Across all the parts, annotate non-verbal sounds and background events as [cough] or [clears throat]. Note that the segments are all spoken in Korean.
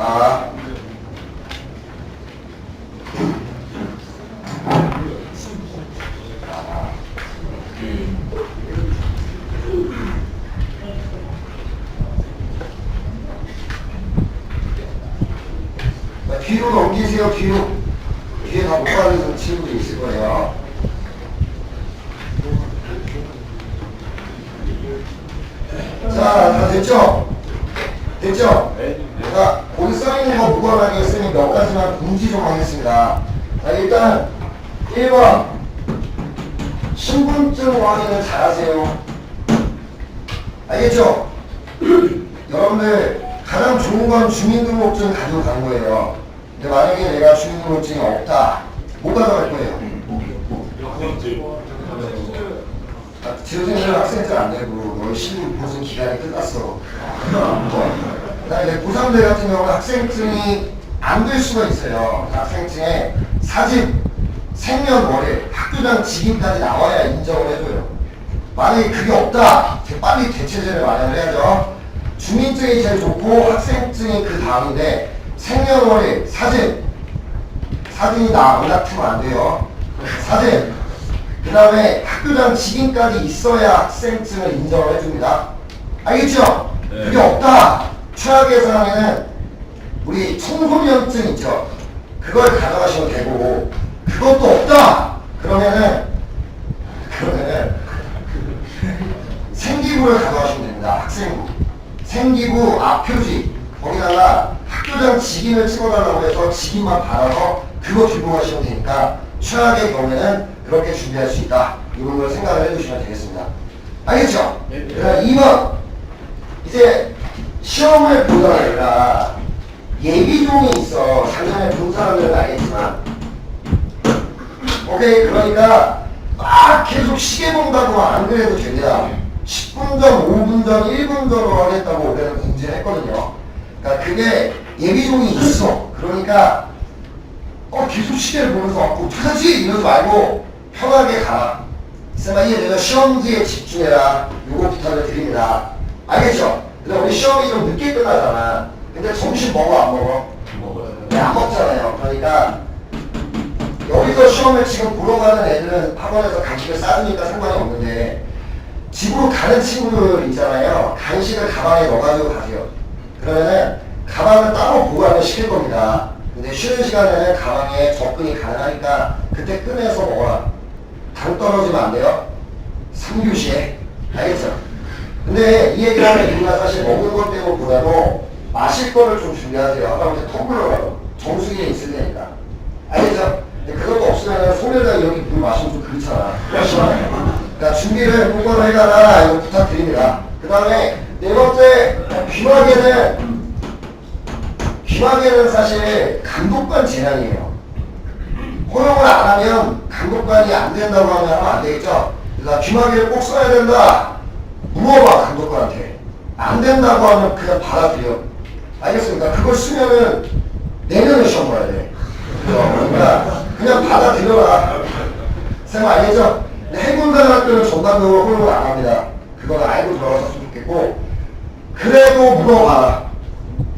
아 자, 뒤로 넘기세요 뒤로 뒤에 다못 받는 친구들이 있을 거예요 자, 다 됐죠? 됐죠? 네. 자, 거기 써있는 거 무관하게 쓰니 몇 가지만 공지 좀 하겠습니다. 자, 일단 1번 신분증 확인을 잘 하세요. 알겠죠? [clears throat] 여러분들 가장 좋은 건 주민등록증 가는 거예요. 근데 만약에 내가 주민등록증이 없다, 못 가져갈 거예요. 아, 지도생들 학생들 안 되고 너 신분 보증 기간이 끝났어. [laughs] 그다음에 고3들 같은 경우는 학생증이 안 될 수가 있어요. 학생증에 사진, 생년월일, 학교장 직인까지 나와야 인정을 해줘요. 만약에 그게 없다, 빨리 대체제를 마련을 해야죠. 주민증이 제일 좋고 학생증이 그 다음인데 생년월일, 사진, 사진이 나안 같으면 안 돼요. 사진. 그 다음에 학교장 직인까지 있어야 학생증을 인정을 해줍니다. 알겠죠? 네. 그게 없다. 최악의 상황에는 우리 청소년증 있죠? 그걸 가져가시면 되고 그것도 없다. 그러면은 그러면은 생기부를 가져가시면 됩니다. 학생부. 생기부 앞표지 거기다가 학교장 직인을 찍어달라고 해서 직인만 받아서 그거 들고 가시면 되니까 최악의 경우에는 그렇게 준비할 수 있다. 이런 걸 생각을 해주시면 되겠습니다. 알겠죠? 네. 그다음 2번 이제 시험을 보다 아니라 예비종이 있어. 작년에 본 사람들은 알겠지만. 오케이 그러니까 막 계속 시계 본다고 안 그래도 됩니다. 10분 전, 5분 전, 1분 전으로 하겠다고 올해는 공지를 했거든요. 그러니까 그게 예비종이 있어. 그러니까 어 계속 시계를 보면서 어, 어떡하지? 이러지 말고 편하게 가라 쌤아 이게 내가 시험지에 집중해라. 요거 부탁을 드립니다. 알겠죠? 근데 우리 시험이 좀 늦게 끝나잖아 근데 점심 먹어 안 먹어? 네, 안 먹잖아요 그러니까 여기서 시험을 지금 보러 가는 애들은 학원에서 간식을 싸주니까 상관이 없는데 집으로 가는 친구들 있잖아요. 간식을 가방에 넣어가지고 가세요. 그러면은 가방을 따로 보관을 시킬 겁니다. 근데 쉬는 시간에는 가방에 접근이 가능하니까 그때 꺼내서 먹어라. 당 떨어지면 안 돼요. 3교시에. 알겠죠? 근데 이 얘기를 하는 이유가 사실 먹는 것 때문보다도 마실 거를 좀 준비하세요. 하다못해 텀블러라도 정수기에 있을 테니까. 알겠죠? 근데 그것도 없으면 손에다 여기 물 마시면 좀 그렇잖아. 그러니까 준비를 똑바로 해가라 이거 부탁드립니다. 그 다음에 네 번째 귀마개는 귀마개는 사실 감독관 재량이에요. 허용을 안 하면 감독관이 안 된다고 하면 하면 안 되겠죠. 그러니까 귀마개를 꼭 써야 된다. 물어봐 감독관한테. 안 된다고 하면 그냥 받아들여. 알겠습니까? 그걸 쓰면은 내년에 시험 봐야 돼. 그러니까 그냥 받아들여라. 쌤 알겠죠? 해군단 학교는 전반적으로 허용을 안 합니다. 그걸 알고 들어갔으면 좋겠고 그래도 물어봐라.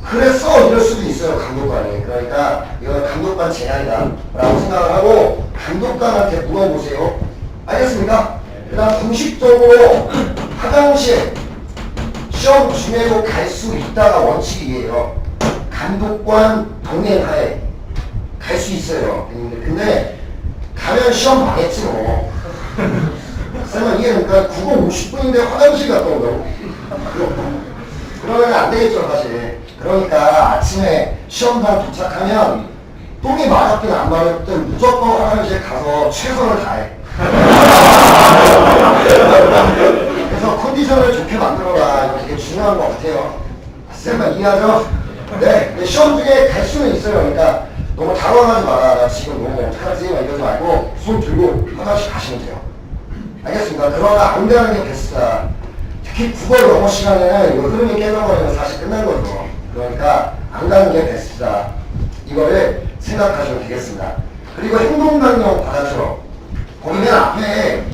그랬어 이럴 수도 있어요 감독관이. 그러니까 이건 감독관 제한이다 라고 생각을 하고 감독관한테 물어보세요. 알겠습니까? 그 다음 공식적으로 화장실 시험 중에도 갈 수 있다가 원칙이에요. 감독관 동행하에 갈 수 있어요. 근데, 가면 시험 망했지 뭐. 쌤은 이게 그러니까 9분 50분인데 화장실 갔다 온다고? 그러면 안 되겠죠 사실. 그러니까 아침에 시험장 도착하면 똥이 맞았든 안 맞았든 무조건 화장실 가서 최선을 다해. 컨디션을 좋게 만들어라. 이거 되게 중요한 것 같아요. 쌤만 이해하죠? 네. 근데 시험 중에 갈 수는 있어요. 그러니까 너무 당황하지 마라. 나 지금 너무 어떡하지? 막 이러지 말고 손 들고 화장실 가시면 돼요. 알겠습니다. 그러나 안 되는 게 베스트다. 특히 국어 영어 시간에는 이거 흐름이 깨져버리면 사실 끝난 거죠. 그러니까 안 가는 게 베스트다. 이거를 생각하시면 되겠습니다. 그리고 행동강령 받아처럼 거기 맨 앞에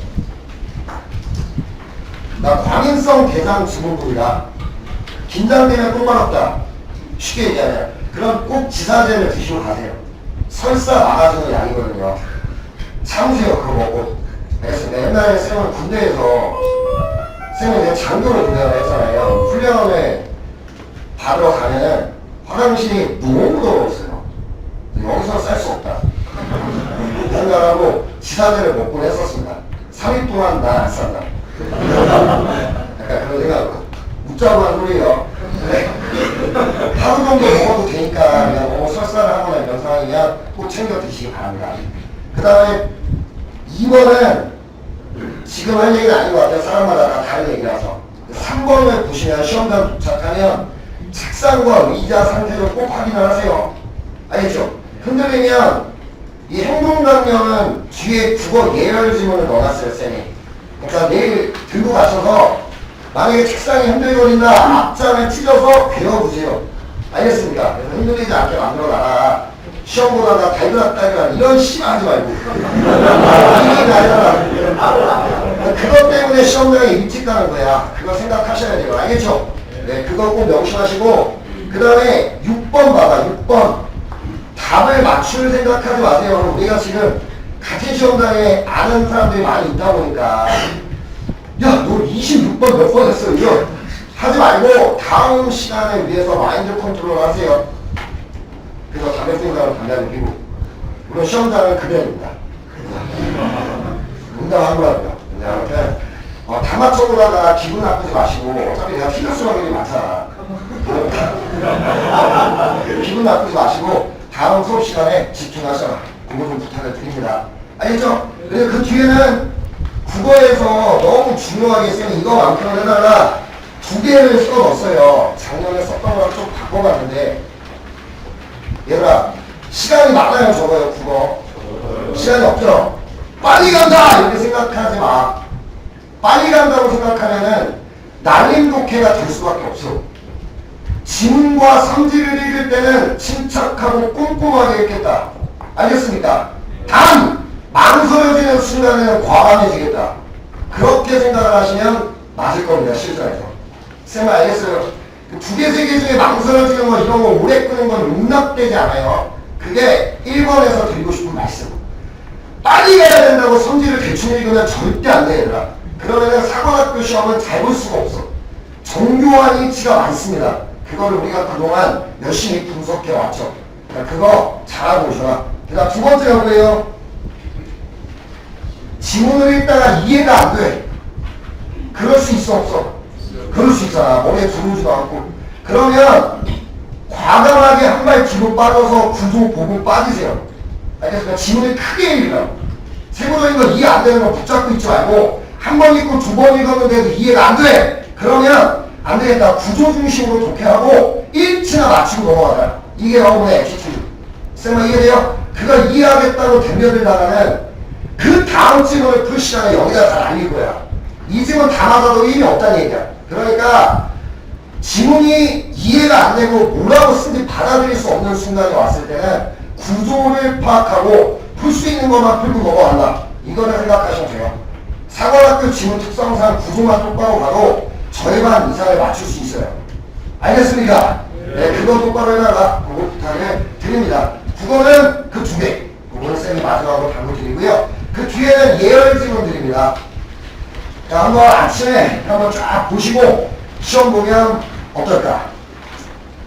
나 광인성 대장 증후군이다. 긴장되면 똥말없다. 쉽게 얘기하면 그럼 꼭 지사제를 드시고 가세요. 설사 막아주는 약이거든요. 참으세요 그거 먹고. 알겠습니다. 옛날에 쌤은 군대에서 쌤은 이제 장교로 군대를 했잖아요. 훈련에 받으러 가면은 화장실이 너무 더러웠어요. 여기서 쌀 수 없다. 생각하고 지사제를 먹곤 했었습니다. 3일 동안 나 안 싼다. 약간 그런 생각으로. 웃자고 한 소리예요. 네. 하루 정도 먹어도 되니까 그냥 너무 설사를 하거나 이런 상황이면 꼭 챙겨 드시기 바랍니다. 그 다음에 2번은 지금 할 얘기는 아닌 것 같아요. 사람마다 다 다른 얘기라서. 3번을 보시면 시험장 도착하면 책상과 의자 상태를 꼭 확인을 하세요. 알겠죠? 흔들리면 이 행동강령은 뒤에 국어 예열 지문을 넣어놨어요, 쌤이. 그러니까 내일 들고 가셔서 만약에 책상이 흔들거린다, 앞장을 찢어서 배워보세요. 알겠습니까? 그래서 흔들리지 않게 만들어놔라. 시험 보다가 달그락달그락 이런 씨하지 말고. 이게 아니라 그것 때문에 시험장에 일찍 가는 거야. 그거 생각하셔야 돼요. 알겠죠? 네, 그거 꼭 명심하시고 그 다음에 6번 봐봐, 6번. 답을 맞출 생각하지 마세요. 우리가 지금 같은 시험장에 아는 사람들이 많이 있다 보니까 야, 너 26번 몇 번 했어? 이거 하지 말고 다음 시간을 위해서 마인드 컨트롤 하세요. 그래서 담배 생각을 담배를 피고 물론 시험장은 급여입니다. [laughs] 농담한 거랍니다. 아무튼 어, 다 맞춰보다가 기분 나쁘지 마시고 어차피 내가 틀릴 수확률이 많잖아. [laughs] 기분 나쁘지 마시고 다음 수업 시간에 집중하셔라. 그거 좀 부탁을 드립니다. 알겠죠? 그리고 그 뒤에는 국어에서 너무 중요하게 쓰는 이거만큼은 해달라 두 개를 써 넣었어요. 작년에 썼던 거랑 좀 바꿔봤는데 얘들아 시간이 많아요 적어요 국어 시간이 없죠? 빨리 간다! 이렇게 생각하지 마. 빨리 간다고 생각하면은 날림 독해가 될 수밖에 없어. 지문과 성질을 읽을 때는 침착하고 꼼꼼하게 읽겠다. 알겠습니까? 단! 망설여지는 순간에는 과감해지겠다. 그렇게 생각을 하시면 맞을 겁니다, 실전에서. 쌤 알겠어요? 그 두 개, 세 개 중에 망설여지는 거, 이런 거 오래 끄는 건 용납되지 않아요. 그게 1번에서 드리고 싶은 말씀. 빨리 가야 된다고 성질을 대충 읽으면 절대 안 돼, 얘들아. 그러면 사관학교 시험은 잘 볼 수가 없어. 정교한 이치가 많습니다. 그거를 우리가 그동안 열심히 분석해 왔죠. 그러니까 그거 잘하고 오셔라. 그 다음 두 번째가 뭐예요? 지문을 읽다가 이해가 안 돼. 그럴 수 있어, 없어? 그럴 수 있잖아. 머리에 들어오지도 않고. 그러면 과감하게 한 발 뒤로 빠져서 구조 보고 빠지세요. 알겠습니까? 지문을 크게 읽으라고. 세부적인 거 이해 안 되는 거 붙잡고 있지 말고 한 번 읽고 두 번 읽었는데도 이해가 안 돼. 그러면 안 되겠다. 구조 중심으로 독해하고 일치나 맞추고 넘어가자. 이게 여러분의 애티튜드. 쌤아 이해돼요? 그걸 이해하겠다고 덤벼들다가는 그 다음 풀 시간에 여기다 다 날릴 거야. 이다 맞아도 의미 없다는 얘기야. 그러니까 지문이 이해가 안 되고 뭐라고 쓴지 받아들일 수 없는 순간이 왔을 때는 구조를 파악하고 풀 수 있는 것만 풀고 넘어간다. 이거를 생각하시면 돼요. 사관학교 지문 특성상 구조만 똑바로 가도 절반 이상을 맞출 수 있어요. 알겠습니까? 네, 그거 똑바로 해달라. 그거 부탁을 드립니다. 국어는 그 두 개. 그거는 쌤이 마지막으로. 그 뒤에는 예열 질문드립니다. 자, 한번 아침에 한번 쫙 보시고 시험 보면 어떨까?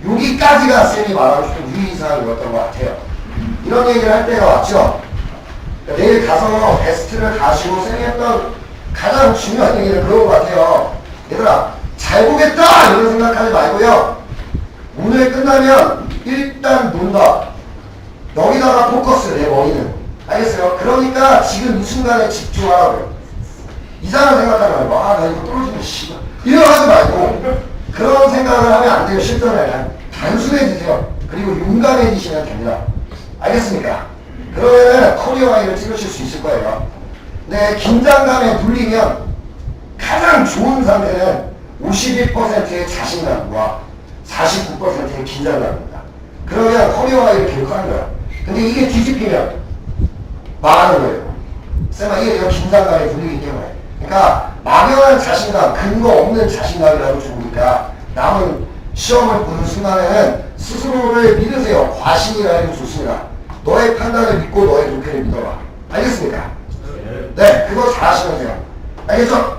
여기까지가 쌤이 말하고 싶은 유의사항이었던 것 같아요. 이런 얘기를 할 때가 왔죠. 그러니까 내일 가서 베스트를 가시고 쌤이 했던 가장 중요한 얘기는 그런 것 같아요. 얘들아, 잘 보겠다! 이런 생각하지 말고요. 오늘 끝나면 일단 논다. 여기다가 포커스, 내 머리는. 알겠어요? 그러니까 지금 이 순간에 집중하라고요. 이상한 생각하지 말고, 아, 나 이거 떨어지면 씨발. 이런 거 하지 말고, 그런 생각을 하면 안 돼요, 실전에는. 단순해지세요. 그리고 용감해지시면 됩니다. 알겠습니까? 그러면 커리어 아이를 찍으실 수 있을 거예요. 근데 긴장감에 눌리면 가장 좋은 상태는 51%의 자신감과 49%의 긴장감입니다. 그러면 커리어 아이를 기록하는 거야. 근데 이게 뒤집히면 망하는 거예요. 쌤아 이게 내가 긴장감에 눌리기 때문에. 그러니까 막연한 자신감, 근거 없는 자신감이라도 좋으니까 남은 시험을 보는 순간에는 스스로를 믿으세요. 과신이라 해도 좋습니다. 너의 판단을 믿고 너의 눈길을 믿어라. 알겠습니까? 네, 그거 잘 하시면 돼요. 알겠죠?